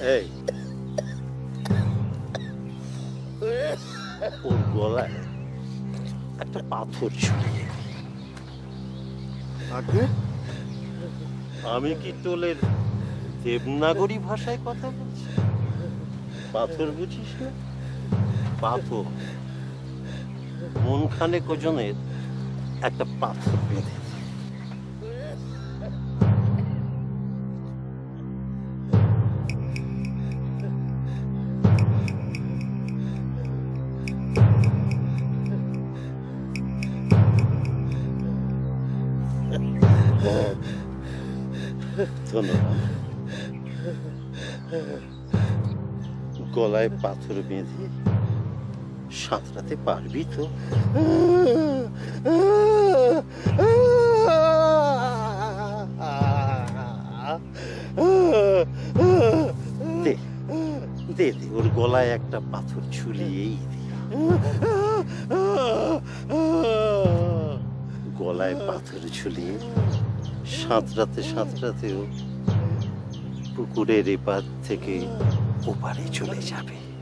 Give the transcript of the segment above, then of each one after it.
এই ওর গলায় একটা পাথর ঝুলিয়ে আগে? আমি কি তোলের দেবনাগরী ভাষায় কথা বলছি? পাথর বুঝিস না? পাথর। মন খানে ওজনের একটা পাথর বেঁধে ধন্যবাদ। গলায় পাথর বেঁধে সাঁতরাতে পারবি তো? দে দে ওর গলায় একটা পাথর ঝুলিয়েই দে। গলায় পাথর ঝুলিয়ে সাঁতরাতে সাঁতরাতেও পুকুরের এপার থেকে ওপারে চলে যাবে।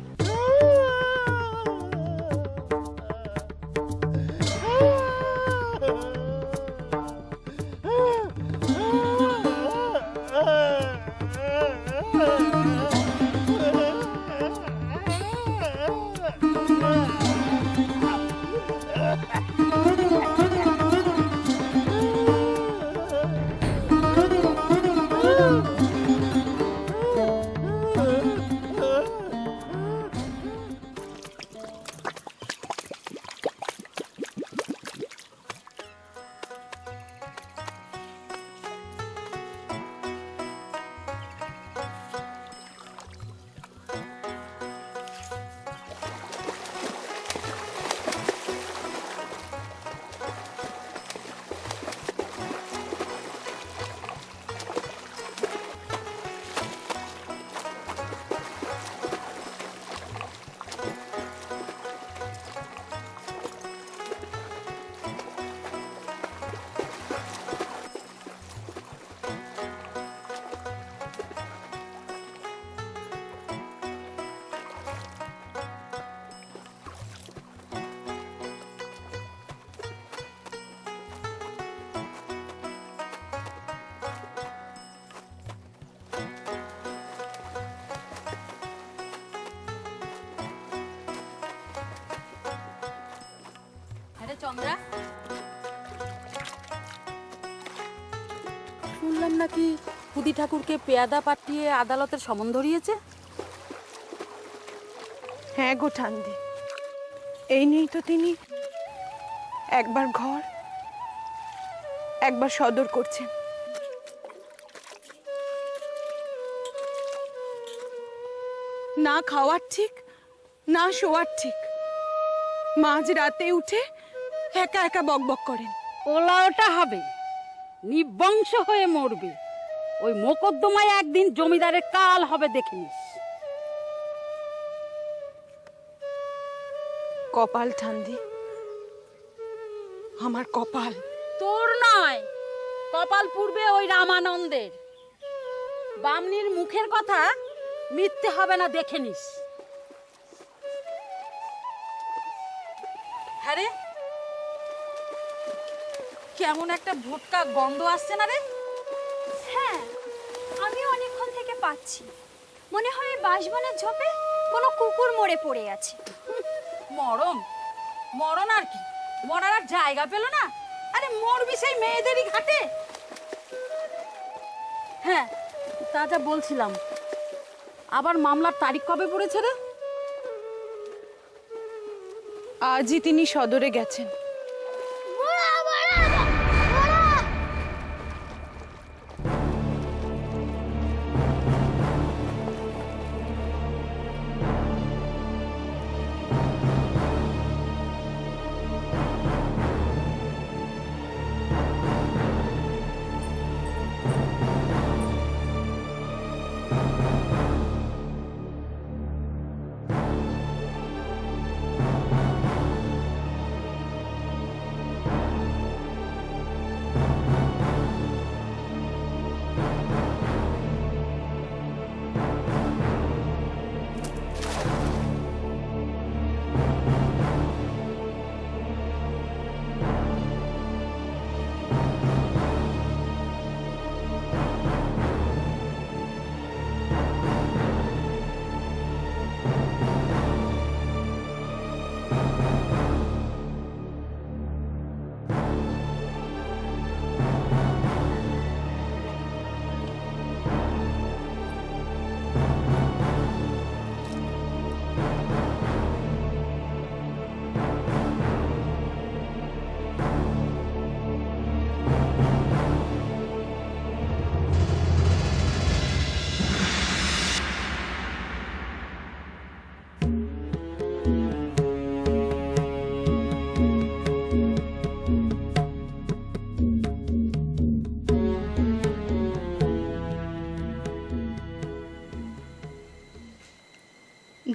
চন্দ্রা শুনলাম নাকি হুদি ঠাকুরকে পেয়াদা পাঠিয়ে আদালতের সমন ধরিয়েছে হ্যাঁ গো ঠান্দি এই নিয়েই তো তিনি একবার ঘর একবার সদর করছেন। না খাওয়ার ঠিক না শোয়ার ঠিক। মাঝ রাতে উঠে একা একা বকবক করেন। ওলা ওটা হবে। নিবংশ হয়ে মরবে। ওই মোকদ্দমায় একদিন জমিদারের কাল হবে দেখে নিস। কপাল ঠান্দি আমার কপাল। তোর নয় কপাল পূর্বে ওই রামানন্দের। বামনির মুখের কথা মিথ্যে হবে না দেখে নিস। হ্যাঁ রে কেমন একটা ভুটকা গন্ধ আসছে না রে? হ্যাঁ আমি অনেকক্ষণ থেকে পাচ্ছি। মনে হয় এই বাঁশবনের ঝোপে কোনো কুকুর মরে পড়ে আছে। মরণ? মরণ আর কি? মরার আর জায়গা পেল না? আরে মরবি সেই মেয়েদেরই ঘাটে? হ্যাঁ তা যা বলছিলাম। আবার মামলার তারিখ কবে পড়েছে রে? আজই তিনি সদরে গেছেন।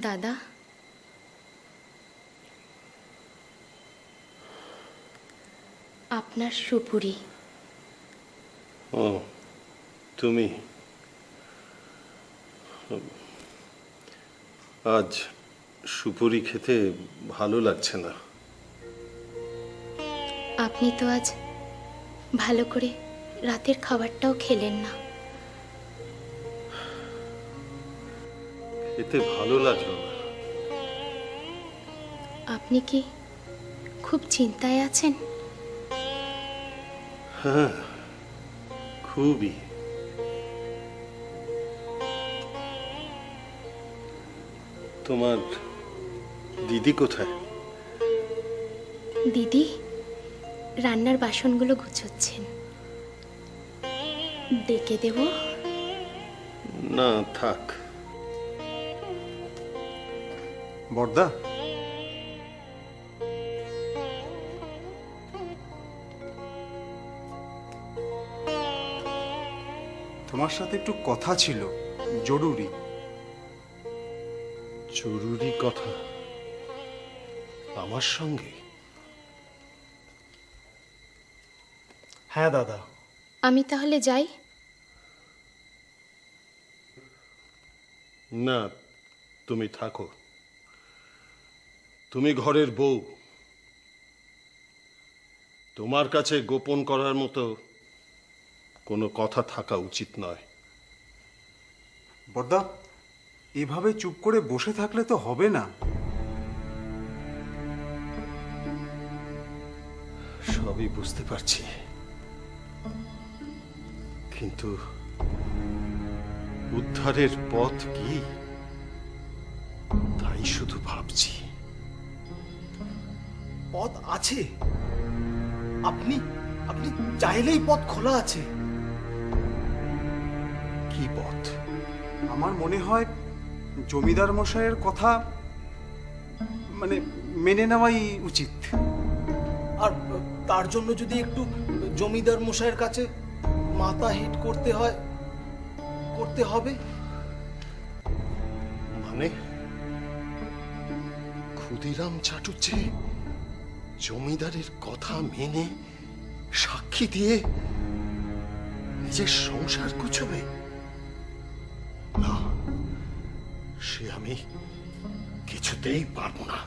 দাদা। আপনার সুপুরি। ও তুমি? আজ সুপুরি খেতে ভালো লাগছে না। আপনি তো আজ ভালো করে রাতের খাবারটাও খেলেন না। খেতে ভালো লাগল না। আপনি কি খুব চিন্তায় আছেন? খুবই। তোমার দিদি কোথায়? দিদি রান্নার বাসনগুলো গুছোচ্ছেন। ডেকে দেব? না থাক। বর্দা। তোমার সাথে একটু কথা ছিল জরুরি। জরুরি কথা? আমার সঙ্গে? হ্যাঁ দাদা। আমি তাহলে যাই? না তুমি থাকো। তুমি ঘরের বউ। তোমার কাছে গোপন করার মতো কোনো কথা থাকা উচিত নয়। বর্দা এভাবে চুপ করে বসে থাকলে তো হবে না। সবই বুঝতে পারছি। কিন্তু উদ্ধারের পথ কি? তাই শুধু ভাবছি। পথ আছে। আপনি আপনি চাইলেই পথ খোলা আছে। কি পথ? আমার মনে হয় জমিদার মশাইয়ের কথা মানে মেনে নেওয়াই উচিত। আর তার জন্য যদি একটু জমিদার মশাইয়ের কাছে মাথা হিট করতে হয় করতে হবে? মানে ক্ষুদিরাম চাটুচ্ছে জমিদারের কথা মেনে সাক্ষী দিয়ে নিজের সংসার কুচবে না, সে আমি কিছুতেই পারব না।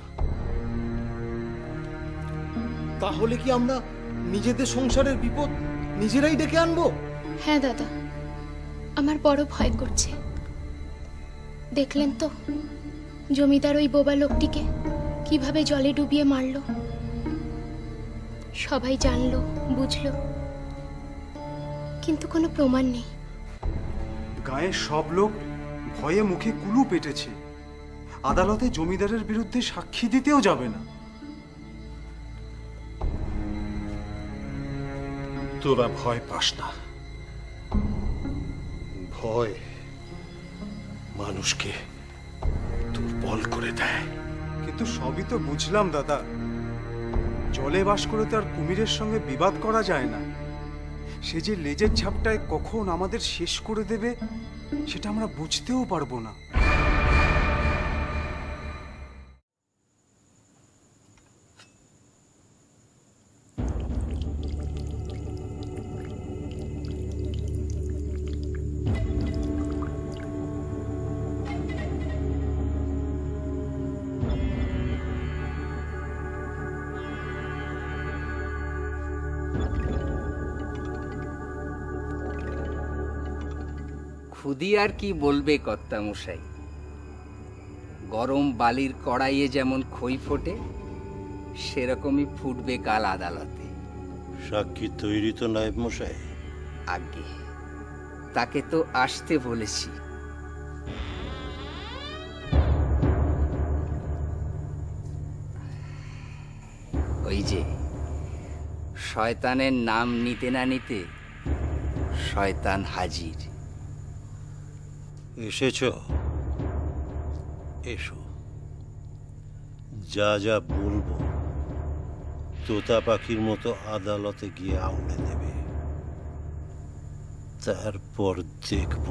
তাহলে কি আমরা নিজেদের সংসারের বিপদ নিজেরাই ডেকে আনব? হ্যাঁ দাদা। আমার বড় ভয় করছে। দেখলেন তো? জমিদার ওই বোবা লোকটিকে কীভাবে জলে ডুবিয়ে মারলো? সবাই জানলো, বুঝলো। কিন্তু কোনো প্রমাণ নেই। গায়ের সব লোক ভয়ে মুখে কুলু পেটেছে। আদালতে জমিদারের বিরুদ্ধে সাক্ষী দিতেও যাবে না। তোরা ভয় পাস না। ভয় মানুষকে দুর্বল করে দেয়। কিন্তু সবই তো বুঝলাম, দাদা। জলে বাস করে তার কুমিরের সঙ্গে বিবাদ করা যায় না। সে যে লেজের ছাপটায় কখন আমাদের শেষ করে দেবে, সেটা আমরা বুঝতেও পারব না। খুদি আর কি বলবে কর্তামশাই? গরম বালির কড়াইয়ে যেমন খই ফোটে সেরকমই ফুটবে কাল আদালতে। সাক্ষী তৈরি তো নায়েব মশাই। আগে তাকে তো আসতে বলেছি। ওই যে শয়তানের নাম নিতে না নিতে শয়তান হাজির। এসেছ? এসো। যা যা বলব, তোতা পাখির মতো আদালতে গিয়ে আউড়ে দেবে। তারপর দেখব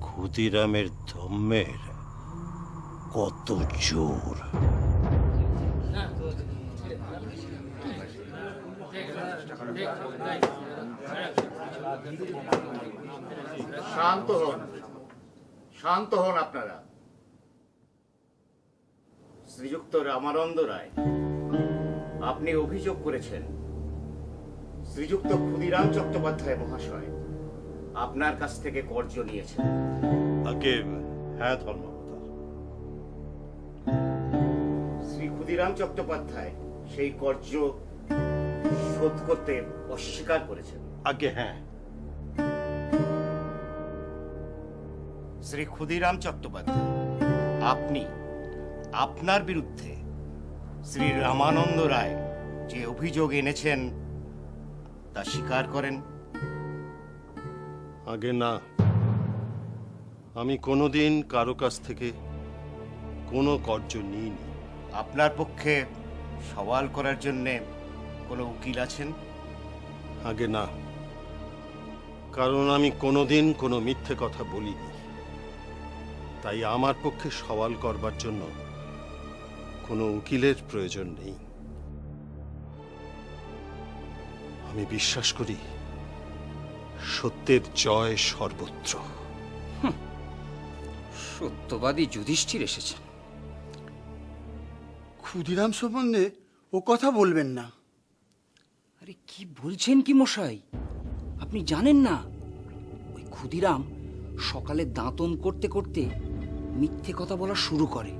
ক্ষুদিরামের ধম্মের কত জোর। শান্ত হন। শান্ত হন আপনারা। শ্রীযুক্ত রামানন্দ রায় আপনি অভিযোগ করেছেন। শ্রীযুক্ত ক্ষুদিরাম চট্টোপাধ্যায় মহাশয় আপনার কাছ থেকে কর্য নিয়েছেন। হ্যাঁ ধর্মাবতার শ্রী ক্ষুদিরাম চট্টোপাধ্যায় সেই কর্য শোধ করতে অস্বীকার করেছেন। আগে হ্যাঁ। শ্রী ক্ষুদিরাম চট্টোপাধ্যায়। আপনি আপনার বিরুদ্ধে শ্রী রামানন্দ রায় যে অভিযোগ এনেছেন তা স্বীকার করেন? আগে না। আমি কোনোদিন কারও কাছ থেকে কোনো কর্য নিইনি। আপনার পক্ষে সওয়াল করার জন্য কোনো উকিল আছেন? আগে না। কারণ আমি কোনোদিন কোনো মিথ্যে কথা বলিনি। তাই আমার পক্ষে সওয়াল করবার জন্য কোনো উকিলের প্রয়োজন নেই। আমি বিশ্বাস করি সত্যের জয় সর্বত্র। সত্যবাদী যুধিষ্ঠির এসেছেন। ক্ষুদিরাম সম্বন্ধে ও কথা বলবেন না। আরে কি বলছেন কি মশাই? আপনি জানেন না? ওই ক্ষুদিরাম সকালে দাঁতন করতে করতে মিথ্যে কথা বলা শুরু করে।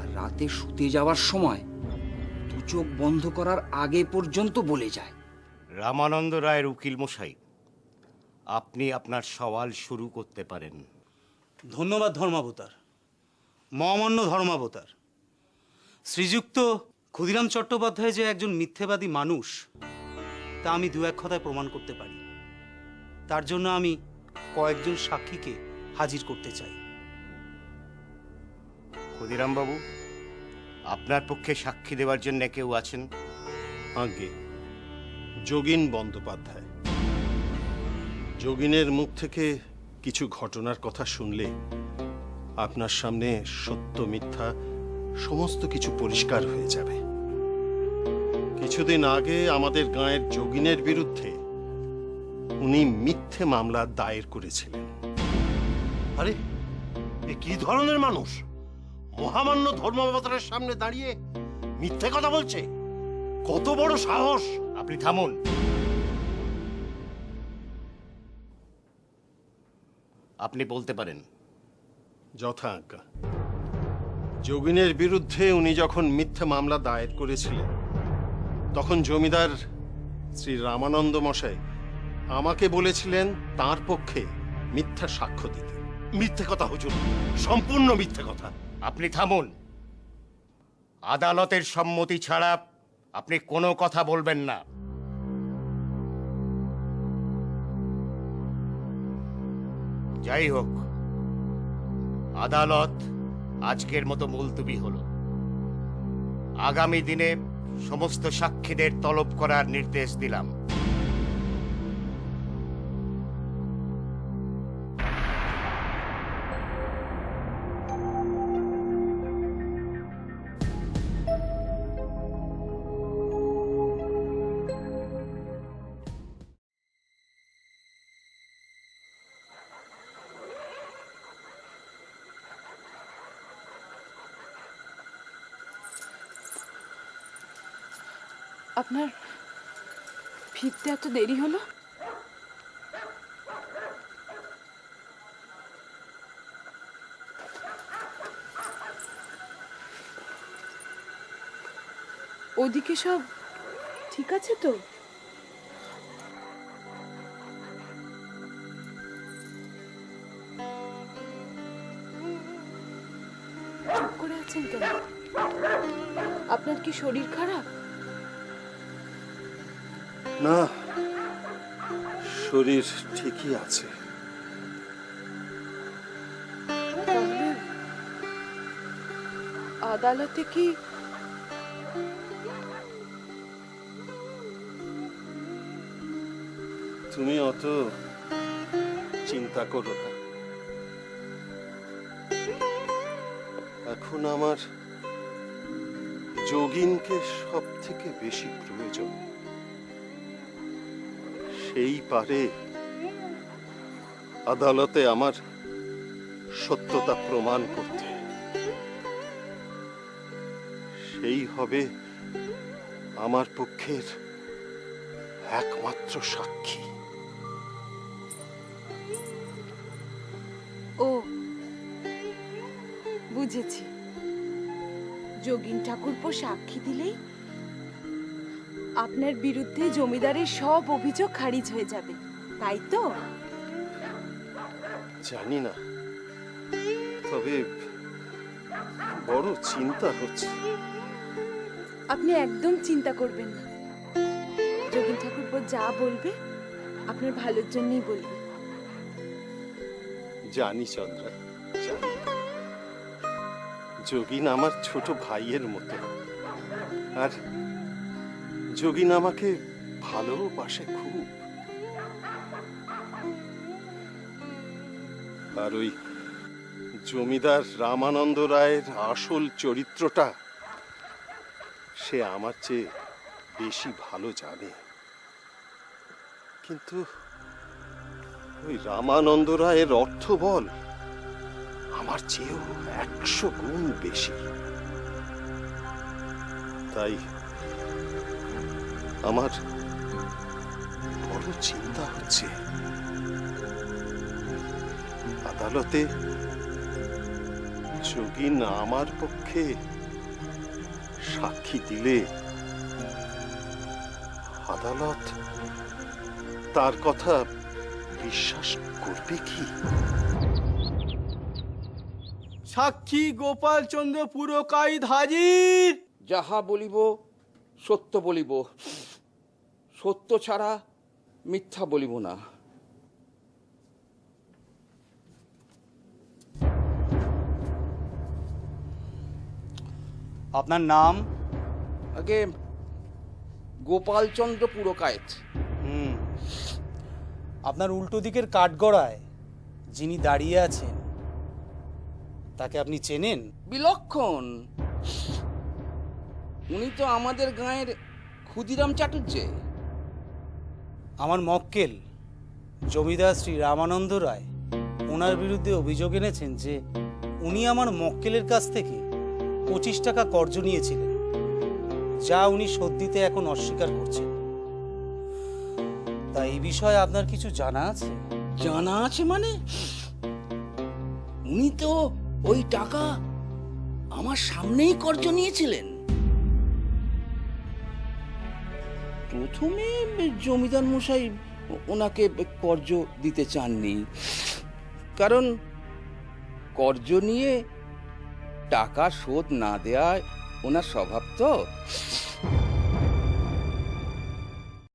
আর রাতে শুতে যাওয়ার সময় দু চোখ বন্ধ করার আগে পর্যন্ত বলে যায়। রামানন্দ রায়ের উকিল মশাই আপনি আপনার সওয়াল শুরু করতে পারেন। ধন্যবাদ ধর্মাবতার। মহামান্য ধর্মাবতার শ্রীযুক্ত ক্ষুদিরাম চট্টোপাধ্যায় যে একজন মিথ্যেবাদী মানুষ তা আমি দু এক কথায় প্রমাণ করতে পারি। তার জন্য আমি কয়েকজন সাক্ষীকে হাজির করতে চাই। ক্ষুদিরাম বাবু আপনার পক্ষে সাক্ষী দেওয়ার জন্য কেউ আছেন? আগে যোগিন বন্দ্যোপাধ্যায়। যোগিনের মুখ থেকে কিছু ঘটনার কথা শুনলে আপনার সামনে সত্য মিথ্যা সমস্ত কিছু পরিষ্কার হয়ে যাবে। কিছুদিন আগে আমাদের গাঁয়ের যোগিনের বিরুদ্ধে উনি মিথ্যে মামলা দায়ের করেছিলেন। আরে এ কি ধরনের মানুষ? মহামান্য ধর্মাবতারের সামনে দাঁড়িয়ে মিথ্যে কথা বলছে। কত বড় সাহস। আপনি থামুন। আপনি বলতে পারেন। যথা আজ্ঞা। যোগিনের বিরুদ্ধে উনি যখন মিথ্যে মামলা দায়ের করেছিলেন, তখন জমিদার শ্রী রামানন্দ মশাই আমাকে বলেছিলেন তার পক্ষে মিথ্যা সাক্ষ্য দিতে। মিথ্যে কথা, হুজুর। সম্পূর্ণ মিথ্যে কথা। আপনি থামুন। আদালতের সম্মতি ছাড়া আপনি কোনো কথা বলবেন না। যাই হোক, আদালত আজকের মতো মুলতুবি হলো। আগামী দিনে সমস্ত সাক্ষীদের তলব করার নির্দেশ দিলাম। আপনার ফিরতে এত দেরি হলো? ওদিকে সব ঠিক আছে তো? করে আছেন কেন? আপনার কি শরীর খারাপ? না শরীর ঠিকই আছে। আদালতে কি তুমি অত চিন্তা করো না। এখন আমার যোগিনকে সব থেকে বেশি প্রয়োজন। সেই পারে আদালতে আমার সত্যতা প্রমাণ করতে। সেই হবে আমার পক্ষের একমাত্র সাক্ষী। ও, বুঝেছি। যোগিন ঠাকুরপো সাক্ষী দিলেই আপনার বিরুদ্ধে জমিদারের সব অভিযোগ খারিজ হয়ে যাবে। তাই তো? জানি না। তবে বড় চিন্তা হচ্ছে। আপনি একদম চিন্তা করবেন না। যোগিন ঠাকুরপো যা বলবে আপনার ভালোর জন্যই বলবে। জানি চন্দ্রা জানি। যোগিন আমার ছোট ভাইয়ের মতো। আর যোগিন আমাকে ভালোবাসে খুব। আর ওই জমিদার রামানন্দ রায়ের আসল চরিত্রটা সে আমার চেয়ে বেশি ভালো জানে। কিন্তু ওই রামানন্দ রায়ের অর্থ বল আমার চেয়েও একশো গুণ বেশি। তাই আমার বড় চিন্তা হচ্ছে। আদালতে যোগিন আমার পক্ষে সাক্ষী দিলে আদালত তার কথা বিশ্বাস করবে কি? সাক্ষী গোপাল চন্দ্র পুরকাইত হাজির। যাহা বলিব সত্য বলিব। সত্য ছাড়া মিথ্যা বলিব না। আপনার নাম? আগে গোপালচন্দ্র পুরকায়েত। হুম। আপনার উল্টো দিকের কাঠগড়ায় যিনি দাঁড়িয়ে আছেন তাকে আপনি চেনেন? বিলক্ষণ। উনি তো আমাদের গাঁয়ের ক্ষুদিরাম চাটুর্যে আমার মক্কেল জমিদার শ্রী রামানন্দ রায় ওনার বিরুদ্ধে অভিযোগ এনেছেন যে উনি আমার মক্কেলের কাছ থেকে পঁচিশ টাকা কর্জ নিয়েছিলেন, যা উনি শোধ দিতে এখন অস্বীকার করছেন। তা এই বিষয়ে আপনার কিছু জানা আছে? জানা আছে মানে? উনি তো ওই টাকা আমার সামনেই কর্জ নিয়েছিলেন। প্রথমে জমিদার মশাই ওনাকে কর্য দিতে চাননি। কারণ কর্য নিয়ে টাকা শোধ না দেয়া ওনার স্বভাব তো।